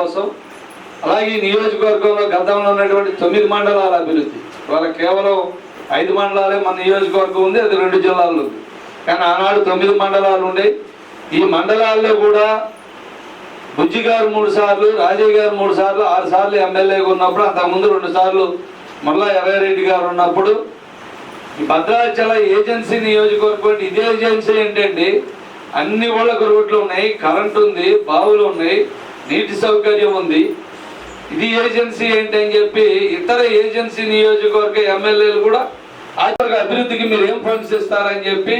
కోసం. అలాగే నియోజకవర్గంలో గతంలో ఉన్నటువంటి తొమ్మిది మండలాల అభివృద్ధి. ఇవాళ కేవలం ఐదు మండలాలే మన నియోజకవర్గం ఉంది అది రెండు జిల్లాల్లో ఉంది. కానీ ఆనాడు తొమ్మిది మండలాలు ఉండే. ఈ మండలాల్లో కూడా బుజ్జి గారు మూడు సార్లు రాజయ్య గారు మూడు సార్లు ఆరు సార్లు ఎమ్మెల్యేగా ఉన్నప్పుడు అంతకుముందు రెండు సార్లు మళ్ళా ఎర్రారెడ్డి గారు ఉన్నప్పుడు ఈ భద్రాచల ఏజెన్సీ నియోజకవర్గం ఇదే ఏజెన్సీ ఏంటండి? అన్ని ఊళ్ళకు రోడ్లు ఉన్నాయి కరెంట్ ఉంది బావులు ఉన్నాయి. నీటి సౌకర్యం ఉంది. ఇది ఏజెన్సీ ఏంటి అని చెప్పి ఇతర ఏజెన్సీ నియోజకవర్గ ఎమ్మెల్యేలు కూడా ఆచరణ అభివృద్ధికి మీరు ఏం ఫండ్స్ ఇస్తారని చెప్పి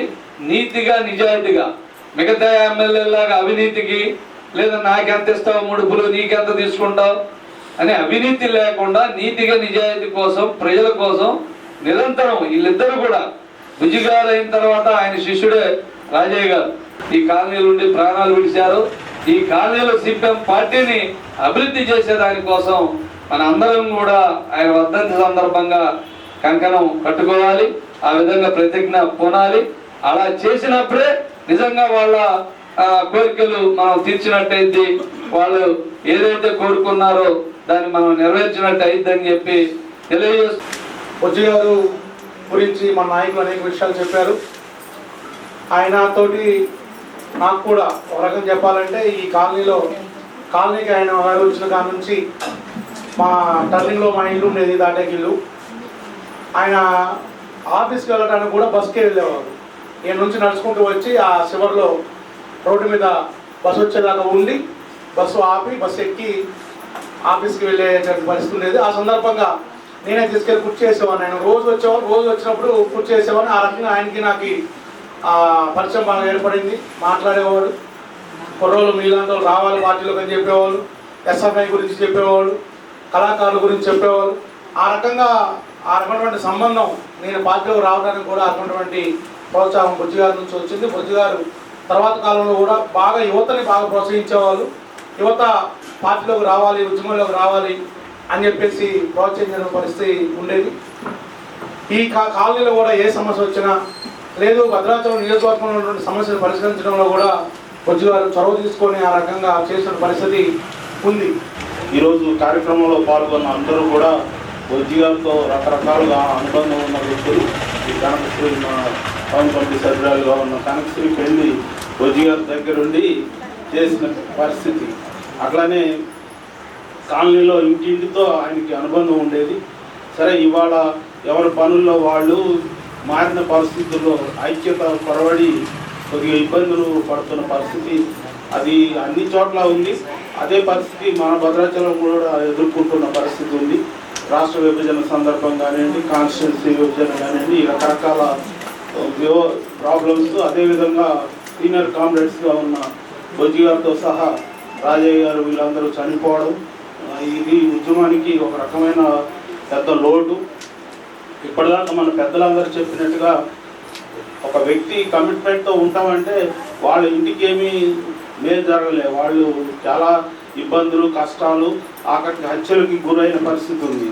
నీతిగా నిజాయితీగా మిగతా ఎమ్మెల్యేలాగా అవినీతికి లేదా నాకెంత ఇస్తావు ముడుపులు నీకెంత తీసుకుంటావు అనే అవినీతి లేకుండా నీతిగా నిజాయితీ కోసం ప్రజల కోసం నిరంతరం వీళ్ళిద్దరూ కూడా బుజ్జిగారు అయిన తర్వాత ఆయన శిష్యుడే రాజయ్య గారు. ఈ కాలనీలు ఉండి ప్రాణాలు విడిచారు. ఈ కాలనీలో సిపిఎం పార్టీని అభివృద్ధి చేసే దానికోసం మన అందరం కూడా ఆయన వర్ధంతి సందర్భంగా కంకణం కట్టుకోవాలి ఆ విధంగా ప్రతిజ్ఞ పూనాలి. అలా చేసినప్పుడే నిజంగా వాళ్ళ కోరికలు మనం తీర్చినట్టయితే వాళ్ళు ఏదైతే కోరుకున్నారో దాన్ని మనం నెరవేర్చినట్టు అయిద్దని చెప్పి తెలియజేస్తూ బుజ్జి గురించి మన నాయకులు అనేక విషయాలు చెప్పారు. ఆయన తోటి నాకు కూడా ఒక రకం చెప్పాలంటే ఈ కాలనీలో కాలనీకి ఆయన వచ్చిన కాడ నుంచి మా టర్నింగ్లో మా ఇల్లు ఉండేది దాటేకి ఇల్లు. ఆయన ఆఫీస్కి వెళ్ళడానికి కూడా బస్కే వెళ్ళేవారు. ఈయన నుంచి నడుచుకుంటూ వచ్చి ఆ చివరిలో రోడ్డు మీద బస్సు వచ్చేదాకా ఉండి బస్సు ఆపి బస్సు ఎక్కి ఆఫీస్కి వెళ్ళే పరిస్థితి ఉండేది. ఆ సందర్భంగా నేనే తీసుకెళ్ళి కుర్చీ చేసేవాడిని. ఆయన రోజు వచ్చేవాడు రోజు వచ్చినప్పుడు కుర్చీ చేసేవాడిని. ఆ రకంగా ఆయనకి నాకు పరిచయం బాగా ఏర్పడింది. మాట్లాడేవాడు. కుర్రోళ్ళు మీలాంటి వాళ్ళు రావాలి పార్టీలోకి అని చెప్పేవాళ్ళు. ఎస్ఎఫ్ఐ గురించి చెప్పేవాళ్ళు. కళాకారుల గురించి చెప్పేవాళ్ళు. ఆ రకంగా ఆ రకమైనటువంటి సంబంధం నేను పార్టీలోకి రావడానికి కూడా అటువంటి ప్రోత్సాహం బుజ్జి గారి నుంచి వచ్చింది. బుజ్జి గారు తర్వాత కాలంలో కూడా బాగా యువతని బాగా ప్రోత్సహించేవాళ్ళు. యువత పార్టీలోకి రావాలి ఉద్యమంలోకి రావాలి అని చెప్పేసి ప్రోత్సహించిన పరిస్థితి ఉండేది. ఈ కా- కాలనీలో కూడా ఏ సమస్య వచ్చినా లేదు భద్రాచలం నియోజకవర్గంలో ఉన్నటువంటి సమస్యలు పరిష్కరించడంలో కూడా కొద్దిగా చొరవ తీసుకొని ఆ రకంగా చేసిన పరిస్థితి ఉంది. ఈరోజు కార్యక్రమంలో పాల్గొన్న అందరూ కూడా ఉద్యోగాలతో రకరకాలుగా అనుబంధం ఉన్న వ్యక్తులు ఈ కనకశ్రీ మా టౌన్ కమిటీ సభ్యురాలుగా ఉన్న కనకశ్రీ పెళ్ళి బొజ్జి దగ్గరుండి చేసిన పరిస్థితి. అట్లానే కాలనీలో ఇంటింటితో ఆయనకి అనుబంధం ఉండేది. సరే ఇవాళ ఎవరి పనుల్లో వాళ్ళు మారిన పరిస్థితుల్లో ఐక్యత పొరబడి కొద్దిగా ఇబ్బందులు పడుతున్న పరిస్థితి. అది అన్ని చోట్ల ఉంది. అదే పరిస్థితి మన భద్రాచలం కూడా ఎదుర్కొంటున్న పరిస్థితి ఉంది. రాష్ట్ర విభజన సందర్భం కానివ్వండి కాన్స్టిట్యున్సీ విభజన కానివ్వండి రకరకాల ప్రాబ్లమ్స్ అదేవిధంగా సీనియర్ కామ్రేడ్స్గా ఉన్న బొజ్జి గారితో సహా రాజయ్య గారు వీళ్ళందరూ చనిపోవడం ఇది ఉద్యమానికి ఒక రకమైన పెద్ద లోటు. ఇప్పటిదాకా మన పెద్దలందరూ చెప్పినట్టుగా ఒక వ్యక్తి కమిట్మెంట్తో ఉంటామంటే వాళ్ళ ఇంటికి ఏమీ మేలు జరగలే. వాళ్ళు చాలా ఇబ్బందులు కష్టాలు ఆఖరికి హత్యలకి గురైన పరిస్థితి ఉంది.